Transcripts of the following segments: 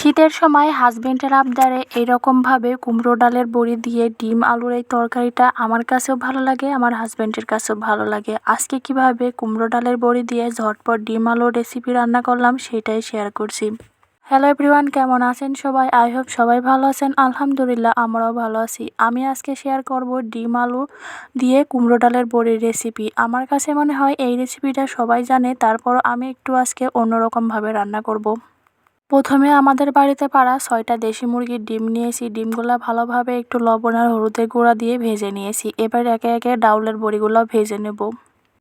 শীতের সময় হাজবেন্ডের আবদারে এইরকমভাবে কুমড়ো ডালের বড়ি দিয়ে ডিম, আলুর এই তরকারিটা আমার কাছেও ভালো লাগে, আমার হাজবেন্ডের কাছেও ভালো লাগে। আজকে কীভাবে কুমড়ো ডালের বড়ি দিয়ে ঝটপট ডিম, আলুর রেসিপি রান্না করলাম সেটাই শেয়ার করছি। হ্যালো এভরিওয়ান কেমন আছেন সবাই? আই হোপ সবাই ভালো আছেন। আলহামদুলিল্লাহ, আমরাও ভালো আছি। আমি আজকে শেয়ার করব ডিম, আলু দিয়ে কুমড়ো ডালের বড়ির রেসিপি আমার কাছে মনে হয় এই রেসিপিটা সবাই জানে তারপর আমি একটু আজকে অন্যরকমভাবে রান্না করব। প্রথমে আমাদের বাড়িতে পাড়া ছয়টা দেশি মুরগির ডিম নিয়েছি। ডিমগুলো ভালোভাবে একটু লবণ আর হলুদের গুঁড়া দিয়ে ভেজে নিয়েছি। এবার একে একে ডাউলের বড়িগুলো ভেজে নেব।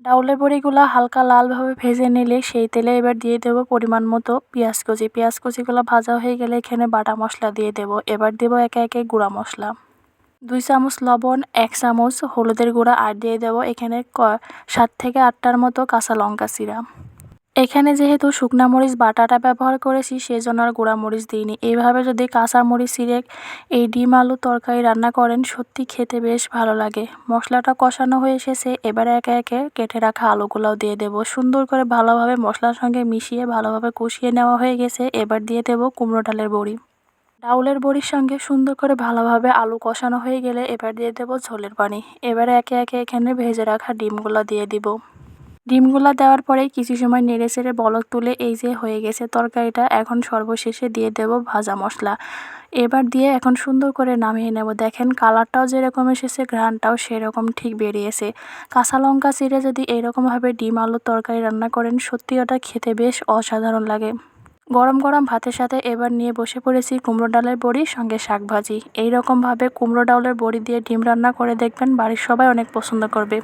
ডাউলের বড়িগুলো হালকা লালভাবে ভেজে নিলে সেই তেলে এবার দিয়ে দেব পরিমাণ মতো পেঁয়াজ কুচি। পেঁয়াজ কুচিগুলো ভাজা হয়ে গেলে এখানে বাটা মশলা দিয়ে দেব। এবার দেব একে একে গুঁড়া মশলা। দুই চামচ লবণ, এক চামচ হলুদের গুঁড়া আর দিয়ে দেব এখানে ক সাত থেকে আটটার মতো কাঁচা লঙ্কা চিরা এখানে যেহেতু শুকনা মরিচ বাটাটা ব্যবহার করেছি, সেজন্য আর গুঁড়া মরিচ দিইনি। এইভাবে যদি কাঁচা মরিচ, সিরেক, এই ডিম আলু তরকারি রান্না করেন, সত্যি খেতে বেশ ভালো লাগে। মশলাটা কষানো হয়ে এসেছে, এবারে একে একে কেটে রাখা আলুগুলোও দিয়ে দেব। সুন্দর করে ভালোভাবে মশলার সঙ্গে মিশিয়ে ভালোভাবে কষিয়ে নেওয়া হয়ে গেছে। এবার দিয়ে দেব কুমড়ো ডালের বড়ি। ডাউলের বড়ির সঙ্গে সুন্দর করে ভালোভাবে আলু কষানো হয়ে গেলে এবার দিয়ে দেব ঝোলের পানি। এবারে একে একে এখানে ভেজে রাখা ডিমগুলো দিয়ে দিব। ডিমগুলো দেওয়ার পরে কিছু সময় নেড়ে চেড়ে বলক তুলে এই যে হয়ে গেছে তরকারিটা, এখন সর্বশেষে দিয়ে দেব ভাজা মশলা। এবার দিয়ে এখন সুন্দর করে নামিয়ে নেব। দেখেন কালারটাও যেরকম এসেছে ঘ্রানটাও সেরকম ঠিক বেরিয়েছে। কাঁচা লঙ্কা চিরে যদি এরকমভাবে ডিম আলুর তরকারি রান্না করেন, সত্যি ওটা খেতে বেশ অসাধারণ লাগে। গরম গরম ভাতের সাথে এবার নিয়ে বসে পড়েছি কুমড়ো ডালের বড়ি, সঙ্গে শাক ভাজি। এইরকমভাবে কুমড়ো ডালের বড়ি দিয়ে ডিম রান্না করে দেখবেন বাড়ির সবাই অনেক পছন্দ করবে।